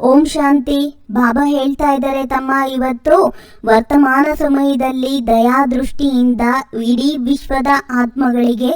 ಓಂ ಶಾಂತಿ. ಬಾಬಾ ಹೇಳ್ತಾ ಇದ್ದಾರೆ ತಮ್ಮ, ಇವತ್ತು ವರ್ತಮಾನ ಸಮಯದಲ್ಲಿ ದಯಾ ದೃಷ್ಟಿಯಿಂದ ಇಡೀ ವಿಶ್ವದ ಆತ್ಮಗಳಿಗೆ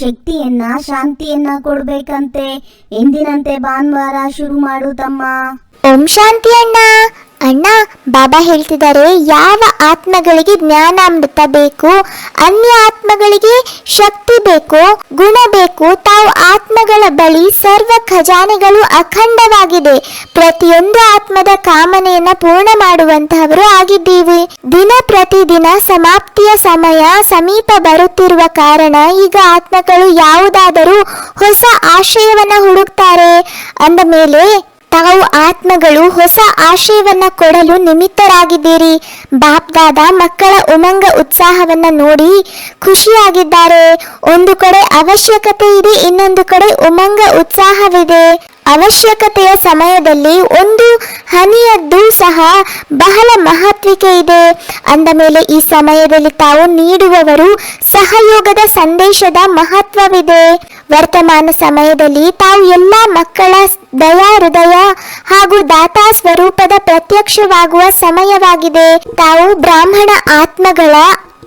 ಶಕ್ತಿಯನ್ನ, ಶಾಂತಿಯನ್ನ ಕೊಡ್ಬೇಕಂತೆ. ಎಂದಿನಂತೆ ಭಾನುವಾರ ಶುರು ಮಾಡು ತಮ್ಮ. ಓಂ ಶಾಂತಿ ಅಣ್ಣ. ಅಣ್ಣ, ಬಾಬಾ ಹೇಳ್ತಿದ್ದಾರೆ, ಯಾವ ಆತ್ಮಗಳಿಗೆ ಜ್ಞಾನಾಮೃತ ಬೇಕು? ಅನ್ಯ ಆತ್ಮಗಳಿಗೆ ಶಕ್ತಿ ಬೇಕು, ಗುಣ ಬೇಕು, ತಾವು ಆತ್ಮಗಳ ಬಳಿ ಸರ್ವ ಖಜಾನೆಗಳು ಅಖಂಡವಾಗಿದೆ. ಪ್ರತಿಯೊಂದು ಆತ್ಮದ ಕಾಮನೆಯನ್ನ ಪೂರ್ಣ ಮಾಡುವಂತಹವರು ಆಗಿದ್ದೀವಿ. ದಿನ ಪ್ರತಿದಿನ ಸಮಾಪ್ತಿಯ ಸಮಯ ಸಮೀಪ ಬರುತ್ತಿರುವ ಕಾರಣ ಈಗ ಆತ್ಮಗಳು ಯಾವುದಾದರೂ ಹೊಸ ಆಶಯವನ್ನ ಹುಡುಕ್ತಾರೆ. ಅಂದ ಮೇಲೆ ತಾವು ಆತ್ಮಗಳು ಹೊಸ ಆಶಯವನ್ನ ಕೊಡಲು ನಿಮಿತ್ತರಾಗಿದ್ದೀರಿ. ಬಾಪ್ದಾದ ಮಕ್ಕಳ ಉಮಂಗ ಉತ್ಸಾಹವನ್ನ ನೋಡಿ ಖುಷಿಯಾಗಿದ್ದಾರೆ. ಒಂದು ಕಡೆ ಅವಶ್ಯಕತೆ ಇದೆ, ಇನ್ನೊಂದು ಕಡೆ ಉಮಂಗ ಉತ್ಸಾಹವಿದೆ. ಅವಶ್ಯಕತೆಯ ಸಮಯದಲ್ಲಿ ಒಂದು ಹನಿಯದ್ದು ಸಹ ಬಹಳ ಮಹತ್ವಿಕೆ ಇದೆ. ಅಂದ ಮೇಲೆ ಈ ಸಮಯದಲ್ಲಿ ತಾವು ನೀಡುವವರು ಸಹಯೋಗದ ಸಂದೇಶದ ಮಹತ್ವವಿದೆ. ವರ್ತಮಾನ ಸಮಯದಲ್ಲಿ ತಾವು ಎಲ್ಲ ಮಕ್ಕಳ ದಯಾ ಹೃದಯ ಹಾಗೂ ದಾತಾ ಸ್ವರೂಪದ ಪ್ರತ್ಯಕ್ಷವಾಗುವ ಸಮಯವಾಗಿದೆ. ತಾವು ಬ್ರಾಹ್ಮಣ ಆತ್ಮಗಳ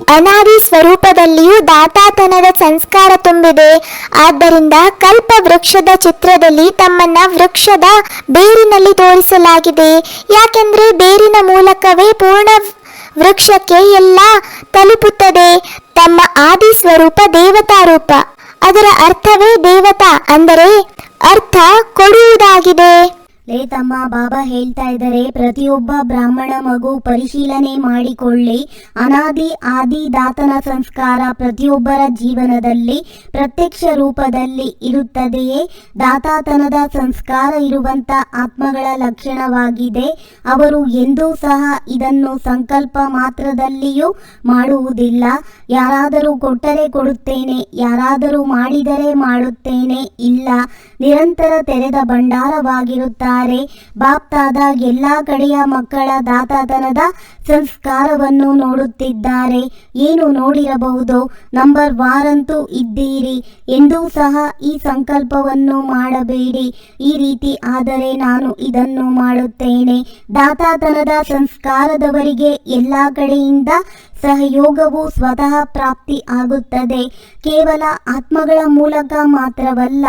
ಅನಾದಿ ಸ್ವರೂಪದಲ್ಲಿಯೂ ದಾತಾತನದ ಸಂಸ್ಕಾರ ತುಂಬಿದೆ. ಆದ್ದರಿಂದ ಕಲ್ಪ ವೃಕ್ಷದ ಚಿತ್ರದಲ್ಲಿ ತಮ್ಮನ್ನ ವೃಕ್ಷದ ಬೇರಿನಲ್ಲಿ ತೋರಿಸಲಾಗಿದೆ. ಯಾಕೆಂದ್ರೆ ಬೇರಿನ ಮೂಲಕವೇ ಪೂರ್ಣ ವೃಕ್ಷಕ್ಕೆ ಎಲ್ಲ ತಲುಪುತ್ತದೆ. ತಮ್ಮ ಆದಿ ಸ್ವರೂಪ ದೇವತಾ ರೂಪ ಅದರ ಅರ್ಥವೇ ದೇವತಾ ಅಂದರೆ ಅರ್ಥ ಕೊಡುವುದಾಗಿದೆ. ಲೇ ತಮ್ಮ ಬಾಬಾ ಹೇಳ್ತಾ ಇದ್ದಾರೆ, ಪ್ರತಿಯೊಬ್ಬ ಬ್ರಾಹ್ಮಣ ಮಗು ಪರಿಶೀಲನೆ ಮಾಡಿಕೊಳ್ಳಿ. ಅನಾದಿ ಆದಿ ದಾತನ ಸಂಸ್ಕಾರ ಪ್ರತಿಯೊಬ್ಬರ ಜೀವನದಲ್ಲಿ ಪ್ರತ್ಯಕ್ಷ ರೂಪದಲ್ಲಿ ಇರುತ್ತದೆಯೇ? ದಾತಾತನದ ಸಂಸ್ಕಾರ ಇರುವಂತ ಆತ್ಮಗಳ ಲಕ್ಷಣವಾಗಿದೆ. ಅವರು ಎಂದೂ ಸಹ ಇದನ್ನು ಸಂಕಲ್ಪ ಮಾತ್ರದಲ್ಲಿಯೂ ಮಾಡುವುದಿಲ್ಲ. ಯಾರಾದರೂ ಕೊಟ್ಟರೆ ಕೊಡುತ್ತೇನೆ, ಯಾರಾದರೂ ಮಾಡಿದರೆ ಮಾಡುತ್ತೇನೆ ಇಲ್ಲ. ನಿರಂತರ ತೆರೆದ ಭಂಡಾರವಾಗಿರುತ್ತಾರೆ ಬಾಪ್ತಾದ ಎಲ್ಲಾ ಕಡೆಯ ಮಕ್ಕಳ ದಾತಾತನದ ಸಂಸ್ಕಾರವನ್ನು ನೋಡುತ್ತಿದ್ದಾರೆ. ಏನು ನೋಡಿರಬಹುದು? ನಂಬರ್ ವಾರಂತೂ ಇದ್ದೀರಿ. ಎಂದೂ ಸಹ ಈ ಸಂಕಲ್ಪವನ್ನು ಮಾಡಬೇಡಿ. ಈ ರೀತಿ ಆದರೆ ನಾನು ಇದನ್ನು ಮಾಡುತ್ತೇನೆ. ದಾತಾತನದ ಸಂಸ್ಕಾರದವರಿಗೆ ಎಲ್ಲಾ ಕಡೆಯಿಂದ ಸಹಯೋಗವು ಸ್ವತಃ ಪ್ರಾಪ್ತಿ ಆಗುತ್ತದೆ. ಕೇವಲ ಆತ್ಮಗಳ ಮೂಲಕ ಮಾತ್ರವಲ್ಲ,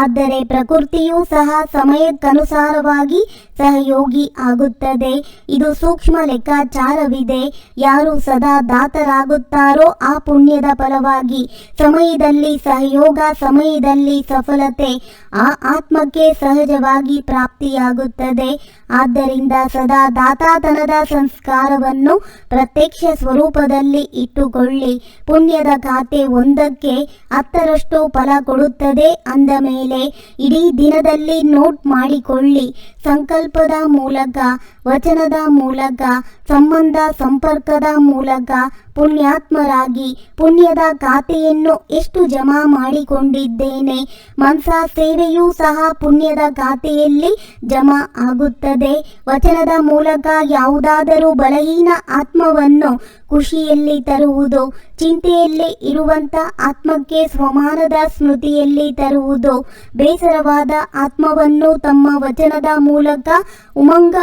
ಆದರೆ ಪ್ರಕೃತಿಯೂ ಸಹ ಸಮಯಕ್ಕನುಸಾರವಾಗಿ ಸಹಯೋಗಿ ಆಗುತ್ತದೆ. ಇದು ಸೂಕ್ಷ್ಮ ಲೆಕ್ಕಾಚಾರವಿದೆ. ಯಾರು ಸದಾ ದಾತರಾಗುತ್ತಾರೋ ಆ ಪುಣ್ಯದ ಫಲವಾಗಿ. ಸಮಯದಲ್ಲಿ ಸಹಯೋಗ, ಸಮಯದಲ್ಲಿ ಸಫಲತೆ, ಆ ಆತ್ಮಕ್ಕೆ ಸಹಜವಾಗಿ ಪ್ರಾಪ್ತಿಯಾಗುತ್ತದೆ. ಆದ್ದರಿಂದ ಸದಾ ದಾತಾತನದ ಸಂಸ್ಕಾರವನ್ನು ಪ್ರತ್ಯಕ್ಷ ಸ್ವರೂಪದಲ್ಲಿ ಇಟ್ಟುಕೊಳ್ಳಿ. ಪುಣ್ಯದ ಖಾತೆ ಒಂದಕ್ಕೆ ಹತ್ತರಷ್ಟು ಫಲ ಕೊಡುತ್ತದೆ ಅಂದ ಮೇಲೆ ಇಡೀ ದಿನದಲ್ಲಿ ನೋಟ್ ಮಾಡಿಕೊಳ್ಳಿ. ಸಂಕಲ್ಪದ ಮೂಲಕ ವಚನದ ಮೂಲಕ, ಸಂಬಂಧ, ಸಂಪರ್ಕದ ಮೂಲಕ ಪುಣ್ಯಾತ್ಮರಾಗಿ ಪುಣ್ಯದ ಖಾತೆಯನ್ನು ಎಷ್ಟು ಜಮಾ ಮಾಡಿಕೊಂಡಿದ್ದೇನೆ, ಮನ್ಸ ಸೇವೆಯೂ ಸಹ ಪುಣ್ಯದ ಖಾತೆಯಲ್ಲಿ ಜಮಾ ಆಗುತ್ತದೆ. ವಚನದ ಮೂಲಕ ಯಾವುದಾದರೂ ಬಲಹೀನ ಆತ್ಮವನ್ನು ಖುಷಿಯಲ್ಲಿ ತರುವುದು, ಚಿಂತೆಯಲ್ಲಿ ಇರುವಂತ ಆತ್ಮಕ್ಕೆ ಸ್ವಮಾನದ ಸ್ಮೃತಿಯಲ್ಲಿ ತರುವುದು, ಬೇಸರವಾದ ಆತ್ಮವನ್ನು ತಮ್ಮ ವಚನದ ಮೂಲಕ ಉಮಂಗ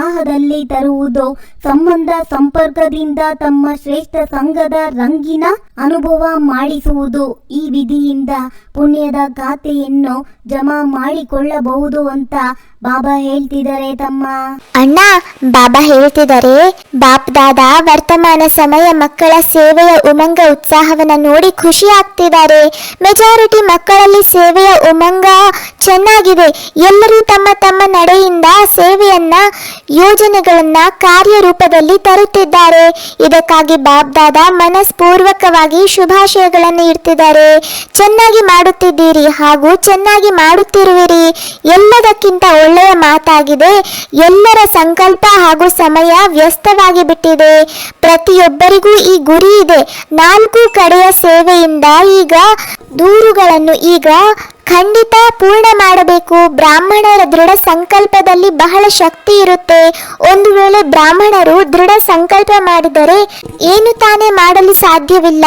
ಉತ್ಸಾಹದಲ್ಲಿ ತರುವುದು ಸಂಬಂಧ ಸಂಪರ್ಕದಿಂದ ತಮ್ಮ ಶ್ರೇಷ್ಠ ಸಂಘದ ರಂಗಿನ ಅನುಭವ ಮಾಡಿಸುವುದು ಈ ವಿಧಿಯಿಂದ ಪುಣ್ಯದ ಖಾತೆಯನ್ನು ಜಮಾ ಮಾಡಿಕೊಳ್ಳಬಹುದು ಅಂತ ಬಾಬಾ ಹೇಳ್ತಿದ್ದಾರೆ ತಮ್ಮ. ಅಣ್ಣ, ಬಾಬಾ ಹೇಳ್ತಿದ್ದಾರೆ ಬಾಪ್ ದಾದ ವರ್ತಮಾನ ಸಮಯ ಮಕ್ಕಳ ಸೇವೆಯ ಉಮಂಗ ಉತ್ಸಾಹವನ್ನ ನೋಡಿ ಖುಷಿ ಆಗ್ತಿದ್ದಾರೆ. ಮೆಜಾರಿಟಿ ಮಕ್ಕಳಲ್ಲಿ ಸೇವೆಯ ಉಮಂಗ ಚೆನ್ನಾಗಿದೆ. ಎಲ್ಲರೂ ತಮ್ಮ ತಮ್ಮ ನಡೆಯಿಂದ ಸೇವೆಯನ್ನ, ಯೋಜನೆಗಳನ್ನ ಕಾರ್ಯರೂಪದಲ್ಲಿ ತರುತ್ತಿದ್ದಾರೆ. ಇದಕ್ಕಾಗಿ ಬಾಬ್ ದಾದ ಮನಸ್ಪೂರ್ವಕವಾಗಿ ಶುಭಾಶಯಗಳನ್ನು ಇಡ್ತಿದ್ದಾರೆ. ಚೆನ್ನಾಗಿ ಮಾಡುತ್ತಿದ್ದೀರಿ ಹಾಗೂ ಚೆನ್ನಾಗಿ ಮಾಡುತ್ತಿರುವಿರಿ. ಎಲ್ಲದಕ್ಕಿಂತ ಒಳ್ಳೆಯ ಮಾತಾಗಿದೆ. ಎಲ್ಲರ ಸಂಕಲ್ಪ ಹಾಗೂ ಸಮಯ ವ್ಯಸ್ತವಾಗಿ ಬಿಟ್ಟಿದೆ ಪ್ರತಿಯೊಬ್ಬರಿಗೂ ಈ ಗುರಿ ಇದೆ. ನಾಲ್ಕು ಕಡೆಯ ಸೇವೆಯಿಂದ ಈಗ ದೂರುಗಳನ್ನು ಈಗ ಖಂಡಿತ ಪೂರ್ಣ ಮಾಡಬೇಕು. ಬ್ರಾಹ್ಮಣರ ದೃಢ ಸಂಕಲ್ಪದಲ್ಲಿ ಬಹಳ ಶಕ್ತಿ ಇರುತ್ತೆ. ಒಂದು ವೇಳೆ ಬ್ರಾಹ್ಮಣರು ದೃಢ ಸಂಕಲ್ಪ ಮಾಡಿದರೆ ಏನು ತಾನೇ ಮಾಡಲು ಸಾಧ್ಯವಿಲ್ಲ.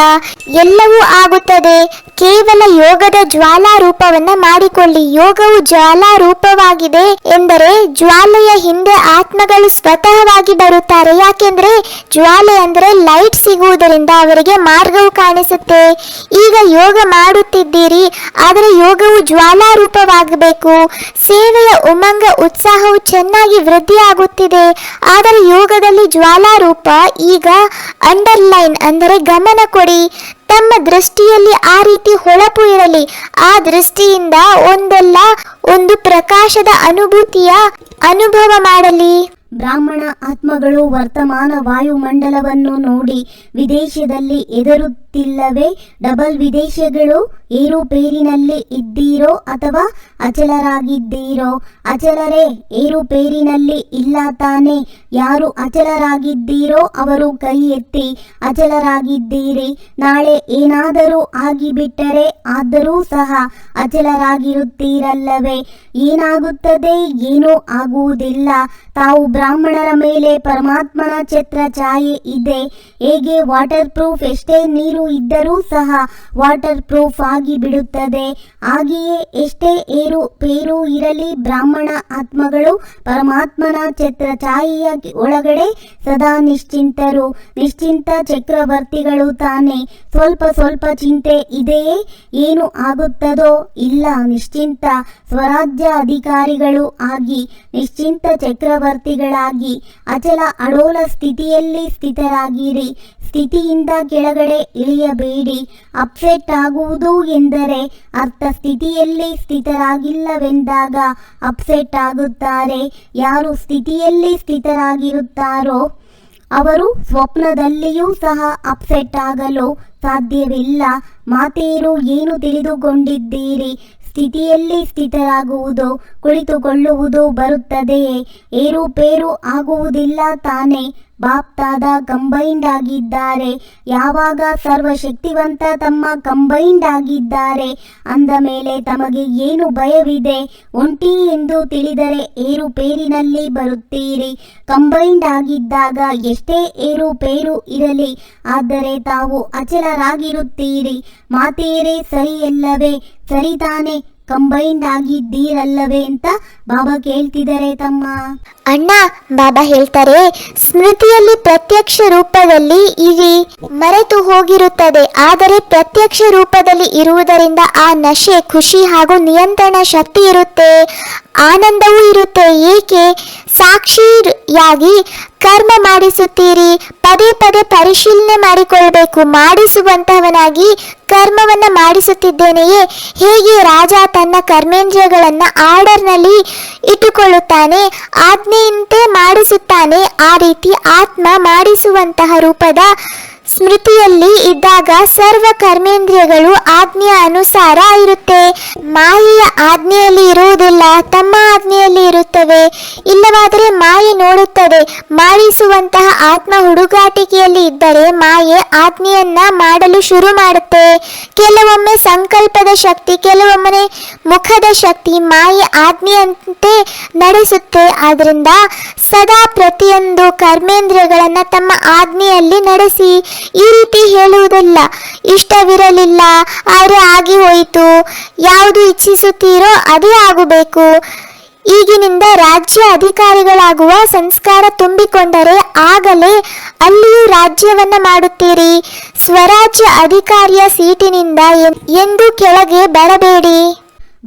ಎಲ್ಲವೂ ಆಗುತ್ತದೆ. ಕೇವಲ ಯೋಗದ ಜ್ವಾಲಾ ರೂಪವನ್ನ ಮಾಡಿಕೊಳ್ಳಿ. ಯೋಗವು ಜ್ವಾಲಾ ರೂಪವಾಗಿದೆ ಎಂದರೆ ಜ್ವಾಲೆಯ ಹಿಂದೆ ಆತ್ಮಗಳು ಸ್ವತಃವಾಗಿ ಬರುತ್ತಾರೆ. ಯಾಕೆಂದ್ರೆ ಜ್ವಾಲೆ ಅಂದ್ರೆ ಲೈಟ್ ಸಿಗುವುದರಿಂದ ಅವರಿಗೆ ಮಾರ್ಗವು ಕಾಣಿಸುತ್ತೆ. ಈಗ ಯೋಗ ಮಾಡುತ್ತಿದ್ದೀರಿ, ಆದರೆ ಯೋಗವು ಜ್ವಾಲಾರೂಪವಾಗಬೇಕು. ಸೇವೆಯ ಉಮಂಗ, ಉತ್ಸಾಹವು ಚೆನ್ನಾಗಿ ವೃದ್ಧಿಯಾಗುತ್ತಿದೆ, ಆದರೆ ಯೋಗದಲ್ಲಿ ಜ್ವಾಲಾರೂಪ ಈಗ ಅಂಡರ್ಲೈನ್ ಅಂದರೆ ಗಮನ ಕೊಡಿ. ತಮ್ಮ ದೃಷ್ಟಿಯಲ್ಲಿ ಆ ರೀತಿ ಹೊಳಪು ಇರಲಿ. ಆ ದೃಷ್ಟಿಯಿಂದ ಒಂದಲ್ಲ ಒಂದು ಪ್ರಕಾಶದ ಅನುಭೂತಿಯ ಅನುಭವ ಮಾಡಲಿ. ಬ್ರಾಹ್ಮಣ ಆತ್ಮಗಳು ವರ್ತಮಾನ ವಾಯುಮಂಡಲವನ್ನು ನೋಡಿ ವಿದೇಶದಲ್ಲಿ ಎದುರುತ್ತಿಲ್ಲವೇ ಡಬಲ್ ವಿದೇಶಗಳು ಏರುಪೇರಿನಲ್ಲಿ ಇದ್ದೀರೋ ಅಥವಾ ಅಚಲರಾಗಿದ್ದೀರೋ? ಅಚಲರೇ ಏರುಪೇರಿನಲ್ಲಿ ಇಲ್ಲ ತಾನೆ. ಯಾರು ಅಚಲರಾಗಿದ್ದೀರೋ ಅವರು ಕೈ ಎತ್ತಿ ಅಚಲರಾಗಿದ್ದೀರಿ. ನಾಳೆ ಏನಾದರೂ ಆಗಿಬಿಟ್ಟರೆ ಆದರೂ ಸಹ ಅಚಲರಾಗಿರುತ್ತೀರಲ್ಲವೇ. ಏನಾಗುತ್ತದೆ? ಏನೂ ಆಗುವುದಿಲ್ಲ. ತಾವು ಬ್ರಾಹ್ಮಣರ ಮೇಲೆ ಪರಮಾತ್ಮನ ಛತ್ರ ಛಾಯೆ ಇದೆ. ಹೇಗೆ ವಾಟರ್ ಪ್ರೂಫ್ ಎಷ್ಟೇ ನೀರು ಇದ್ದರೂ ಸಹ ವಾಟರ್ ಪ್ರೂಫ್ ಆಗಿ ಬಿಡುತ್ತದೆ. ಹಾಗೆಯೇ ಎಷ್ಟೇ ಏರು ಪೇರು ಇರಲಿ, ಬ್ರಾಹ್ಮಣ ಆತ್ಮಗಳು ಪರಮಾತ್ಮನ ಛತ್ರ ಛಾಯೆಯ ಒಳಗಡೆ ಸದಾ ನಿಶ್ಚಿಂತರು. ನಿಶ್ಚಿಂತ ಚಕ್ರವರ್ತಿಗಳು ತಾನೆ. ಸ್ವಲ್ಪ ಸ್ವಲ್ಪ ಚಿಂತೆ ಇದೆಯೇ? ಏನು ಆಗುತ್ತದೋ? ಇಲ್ಲ. ನಿಶ್ಚಿಂತ ಸ್ವರಾಜ್ಯ ಅಧಿಕಾರಿಗಳು ಆಗಿ, ನಿಶ್ಚಿಂತ ಚಕ್ರವರ್ತಿಗಳಾಗಿ, ಅಚಲ ಅಡೋಲ ಸ್ಥಿತಿಯಲ್ಲಿ ಸ್ಥಿತರಾಗಿರಿ. ಸ್ಥಿತಿಯಿಂದ ಕೆಳಗಡೆ ಇಳಿಯಬೇಡಿ ಅಪ್ಸೆಟ್ ಆಗುವುದು ಎಂದರೆ ಅರ್ಥ ಸ್ಥಿತಿಯಲ್ಲಿ ಸ್ಥಿತರಾಗಿಲ್ಲವೆಂದಾಗ ಅಪ್ಸೆಟ್ ಆಗುತ್ತಾರೆ ಯಾರು ಸ್ಥಿತಿಯಲ್ಲಿ ಸ್ಥಿತರಾಗಿರುತ್ತಾರೋ ಅವರು ಸ್ವಪ್ನದಲ್ಲಿಯೂ ಸಹ ಅಪ್ಸೆಟ್ ಆಗಲು ಸಾಧ್ಯವಿಲ್ಲ. ಮಾತೇರು ಏನು ತಿಳಿದುಕೊಂಡಿದ್ದೀರಿ? ಸ್ಥಿತಿಯಲ್ಲಿ ಸ್ಥಿತರಾಗುವುದು, ಕುಳಿತುಕೊಳ್ಳುವುದು ಬರುತ್ತದೆಯೇ? ಏರುಪೇರು ಆಗುವುದಿಲ್ಲ ತಾನೇ. ಬಾಪ್ತಾದ ಕಂಬೈಂಡ್ ಆಗಿದ್ದಾರೆ. ಯಾವಾಗ ಸರ್ವಶಕ್ತಿವಂತ ತಮ್ಮ ಕಂಬೈಂಡ್ ಆಗಿದ್ದಾರೆ? ಅಂದ ಮೇಲೆ ತಮಗೆ ಏನು ಭಯವಿದೆ? ಒಂಟಿ ಎಂದು ತಿಳಿದರೆ ಏರುಪೇರಿನಲ್ಲಿ ಬರುತ್ತೀರಿ. ಕಂಬೈಂಡ್ ಆಗಿದ್ದಾಗ ಎಷ್ಟೇ ಏರುಪೇರು ಇರಲಿ, ಆದರೆ ತಾವು ಅಚಲರಾಗಿರುತ್ತೀರಿ. ಮಾತೇರೇ ಸರಿಯಲ್ಲವೇ? ಸರಿತಾನೆ. ಕಂಬೈಂಡ್ ಆಗಿದ್ದೀರಲ್ಲವೇ ಅಂತ ಬಾಬಾ ಕೇಳ್ತಿದ್ದಾರೆ ತಮ್ಮ. ಅಣ್ಣ, ಬಾಬಾ ಹೇಳ್ತಾರೆ, ಸ್ಮೃತಿಯಲ್ಲಿ ಪ್ರತ್ಯಕ್ಷ ರೂಪದಲ್ಲಿ ಇರಿ, ಮರೆತು ಹೋಗಿರುತ್ತದೆ, ಆದರೆ ಪ್ರತ್ಯಕ್ಷ ರೂಪದಲ್ಲಿ ಇರುವುದರಿಂದ ಆ ನಶೆ, ಖುಷಿ ಹಾಗೂ ನಿಯಂತ್ರಣ ಶಕ್ತಿ ಇರುತ್ತೆ, ಆನಂದವೂ ಇರುತ್ತೆ, ಏಕೆ? ಸಾಕ್ಷಿಯಾಗಿ ಕರ್ಮ ಮಾಡಿಸುತ್ತೀರಿ, ಪದೇ ಪದೇ ಪರಿಶೀಲನೆ ಮಾಡಿಕೊಳ್ಬೇಕು, ಮಾಡಿಸುವಂತಹವನಾಗಿ ಕರ್ಮವನ್ನ ಮಾಡಿಸುತ್ತಿದ್ದೇನೆಯೇ? ಹೇಗೆ ರಾಜ ತನ್ನ ಕರ್ಮೇಂದ್ರಿಯಗಳನ್ನ ಆರ್ಡರ್ನಲ್ಲಿ ಇಟ್ಟುಕೊಳ್ಳುತ್ತಾನೆ, ಆಜ್ಞೆಯಂತೆ ಮಾಡಿಸುತ್ತಾನೆ, ಆ ರೀತಿ ಆತ್ಮ ಮಾಡಿಸುವಂತಹ ರೂಪದ ಸ್ಮೃತಿಯಲ್ಲಿ ಇದ್ದಾಗ ಸರ್ವ ಕರ್ಮೇಂದ್ರಿಯಗಳು ಆಜ್ಞೆಯ ಅನುಸಾರ ಇರುತ್ತೆ. ಮಾಯೆಯ ಆಜ್ಞೆಯಲ್ಲಿ ಇರುವುದಿಲ್ಲ, ತಮ್ಮ ಆಜ್ಞೆಯಲ್ಲಿ ಇರುತ್ತವೆ. ಇಲ್ಲವಾದರೆ ಮಾಯೆ ನೋಡುತ್ತದೆ. ಮಾಡಿಸುವಂತಹ ಆತ್ಮ ಹುಡುಗಾಟಿಕೆಯಲ್ಲಿ ಇದ್ದರೆ ಮಾಯೆ ಆಜ್ಞೆಯನ್ನ ಮಾಡಲು ಶುರು ಮಾಡುತ್ತೆ. ಕೆಲವೊಮ್ಮೆ ಸಂಕಲ್ಪದ ಶಕ್ತಿ, ಕೆಲವೊಮ್ಮೆ ಮುಖದ ಶಕ್ತಿ ಮಾಯೆ ಆಜ್ಞೆಯಂತೆ ನಡೆಸುತ್ತೆ. ಆದ್ರಿಂದ ಸದಾ ಪ್ರತಿಯೊಂದು ಕರ್ಮೇಂದ್ರಿಯಗಳನ್ನು ತಮ್ಮ ಆಜ್ಞೆಯಲ್ಲಿ ನಡೆಸಿ ಈ ರೀತಿ ಹೇಳುವುದಿಲ್ಲ. ಇಷ್ಟವಿರಲಿಲ್ಲ, ಆದರೆ ಆಗಿ ಹೋಯಿತು. ಯಾವುದು ಇಚ್ಛಿಸುತ್ತೀರೋ ಅದೇ ಆಗಬೇಕು. ಈಗಿನಿಂದ ರಾಜ್ಯ ಅಧಿಕಾರಿಗಳಾಗುವ ಸಂಸ್ಕಾರ ತುಂಬಿಕೊಂಡರೆ ಆಗಲೇ ಅಲ್ಲಿಯೂ ರಾಜ್ಯವನ್ನ ಮಾಡುತ್ತೀರಿ. ಸ್ವರಾಜ್ಯ ಅಧಿಕಾರಿಯ ಸೀಟಿನಿಂದ ಎಂದು ಕೆಳಗೆ ಬರಬೇಡಿ.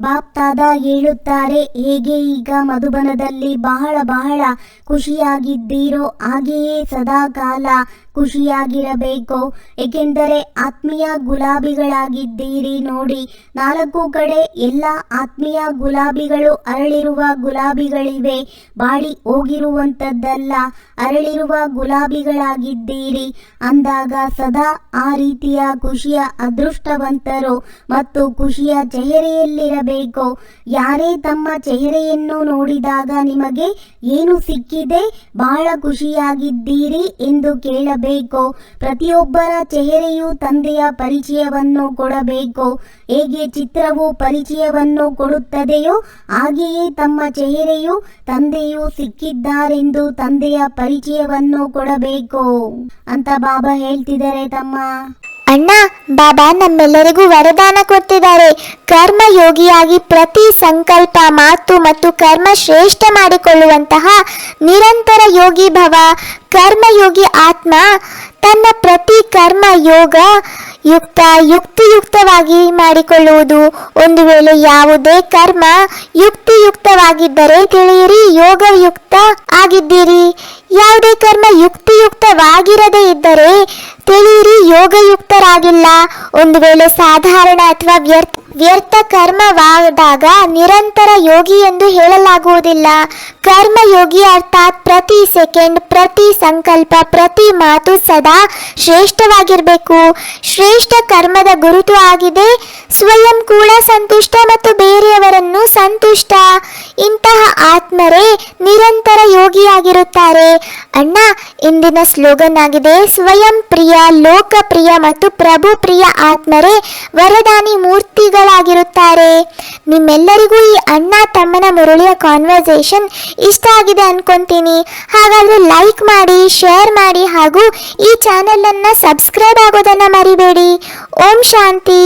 ಬಾಪ್ತಾದ ಹೇಳುತ್ತಾರೆ, ಹೇಗೆ ಈಗ ಮಧುಬನದಲ್ಲಿ ಬಹಳ ಬಹಳ ಖುಷಿಯಾಗಿದ್ದೀರೋ ಹಾಗೆಯೇ ಸದಾ ಕಾಲ ಖುಷಿಯಾಗಿರಬೇಕು. ಏಕೆಂದರೆ ಆತ್ಮೀಯ ಗುಲಾಬಿಗಳಾಗಿದ್ದೀರಿ ನೋಡಿ. ನಾಲ್ಕು ಕಡೆ ಎಲ್ಲ ಆತ್ಮೀಯ ಗುಲಾಬಿಗಳು ಅರಳಿರುವ ಗುಲಾಬಿಗಳಿವೆ. ಬಾಡಿ ಹೋಗಿರುವಂಥದ್ದಲ್ಲ, ಅರಳಿರುವ ಗುಲಾಬಿಗಳಾಗಿದ್ದೀರಿ. ಅಂದಾಗ ಸದಾ ಆ ರೀತಿಯ ಖುಷಿಯ ಅದೃಷ್ಟವಂತರು ಮತ್ತು ಖುಷಿಯ ಚೆಹರೆಯಲ್ಲಿರಬೇಕು. ಯಾರೇ ತಮ್ಮ ಚೆಹರೆಯನ್ನು ನೋಡಿದಾಗ ನಿಮಗೆ ಏನು ಸಿಕ್ಕಿದೆ? ಬಹಳ ಖುಷಿಯಾಗಿದ್ದೀರಿ ಎಂದು ಕೇಳಬೇಕು. ಪ್ರತಿಯೊಬ್ಬರ ಚೆಹರೆಯು ತಂದೆಯ ಪರಿಚಯವನ್ನು ಕೊಡಬೇಕು. ಹೇಗೆ ಚಿತ್ರವು ಪರಿಚಯವನ್ನು ಕೊಡುತ್ತದೆಯೋ ಹಾಗೆಯೇ ತಮ್ಮ ಚೆಹರೆಯು ತಂದೆಯು ಸಿಕ್ಕಿದ್ದಾರೆಂದು ತಂದೆಯ ಪರಿಚಯವನ್ನು ಕೊಡಬೇಕು. ಅಂತ ಬಾಬಾ ಹೇಳ್ತಿದ್ದಾರೆ ತಮ್ಮ. ಅಣ್ಣ, ಬಾಬಾ ನಮ್ಮೆಲ್ಲರಿಗೂ ವರದಾನ ಕೊಡ್ತಿದ್ದಾರೆ ಕರ್ಮ ಯೋಗಿಯಾಗಿ ಪ್ರತಿ ಸಂಕಲ್ಪ, ಮಾತು ಮತ್ತು ಕರ್ಮ ಶ್ರೇಷ್ಠ ಮಾಡಿಕೊಳ್ಳುವಂತಹ ನಿರಂತರ ಯೋಗಿ ಭವ ಕರ್ಮಯೋಗಿ ಆತ್ಮ ತನ್ನ ಪ್ರತಿ ಕರ್ಮ ಯೋಗ ಯುಕ್ತ, ಯುಕ್ತಿಯುಕ್ತವಾಗಿ ಮಾಡಿಕೊಳ್ಳುವುದು. ಒಂದು ವೇಳೆ ಯಾವುದೇ ಕರ್ಮ ಯುಕ್ತಿಯುಕ್ತವಾಗಿದ್ದರೆ ತಿಳಿಯಿರಿ, ಯೋಗಯುಕ್ತ ಆಗಿದ್ದೀರಿ. ಯಾವುದೇ ಕರ್ಮ ಯುಕ್ತಿಯುಕ್ತವಾಗಿರದೇ ಇದ್ದರೆ ತಿಳಿಯಿರಿ, ಯೋಗಯುಕ್ತರಾಗಿಲ್ಲ. ಒಂದು ವೇಳೆ ಸಾಧಾರಣ ಅಥವಾ ವ್ಯರ್ಥ ವ್ಯರ್ಥ ಕರ್ಮವಾದಾಗ ನಿರಂತರ ಯೋಗಿ ಎಂದು ಹೇಳಲಾಗುವುದಿಲ್ಲ. ಕರ್ಮಯೋಗಿ ಅರ್ಥಾತ್ ಪ್ರತಿ ಸೆಕೆಂಡ್, ಪ್ರತಿ ಸಂಕಲ್ಪ, ಪ್ರತಿ ಮಾತು ಸದಾ ಶ್ರೇಷ್ಠವಾಗಿರಬೇಕು. ಶ್ರೇಷ್ಠ ಕರ್ಮದ ಗುರುತು ಆಗಿದೆ. ಸ್ವಯಂ ಕೂಡ ಸಂತುಷ್ಟ ಮತ್ತು ಬೇರೆಯವರನ್ನು ಸಂತುಷ್ಟ. ಇಂತಹ ಆತ್ಮರೇ ನಿರಂತರ ಯೋಗಿಯಾಗಿರುತ್ತಾರೆ. ಅಣ್ಣ, ಇಂದಿನ ಸ್ಲೋಗನ್ ಆಗಿದೆ, ಸ್ವಯಂ ಪ್ರಿಯ, ಲೋಕಪ್ರಿಯ ಮತ್ತು ಪ್ರಭು ಪ್ರಿಯ ಆತ್ಮರೇ ವರದಾನಿ ಉದ್ಯೋಗಿಗಳಾಗಿರುತ್ತಾರೆ ನಿಮ್ಮೆಲ್ಲರಿಗೂ ಈ ಅಣ್ಣ ತಮ್ಮನ ಮುರುಳಿಯ ಕಾನ್ವರ್ಸೇಷನ್ ಇಷ್ಟ ಆಗಿದೆ ಅನ್ಕೊಂತೀನಿ. ಹಾಗಾದ್ರೆ ಲೈಕ್ ಮಾಡಿ ಶೇರ್ ಮಾಡಿ ಹಾಗೂ ಈ ಚಾನೆಲ್ ಅನ್ನ ಸಬ್ಸ್ಕ್ರೈಬ್ ಆಗೋದನ್ನ ಮರಿಬೇಡಿ. ಓಂ ಶಾಂತಿ.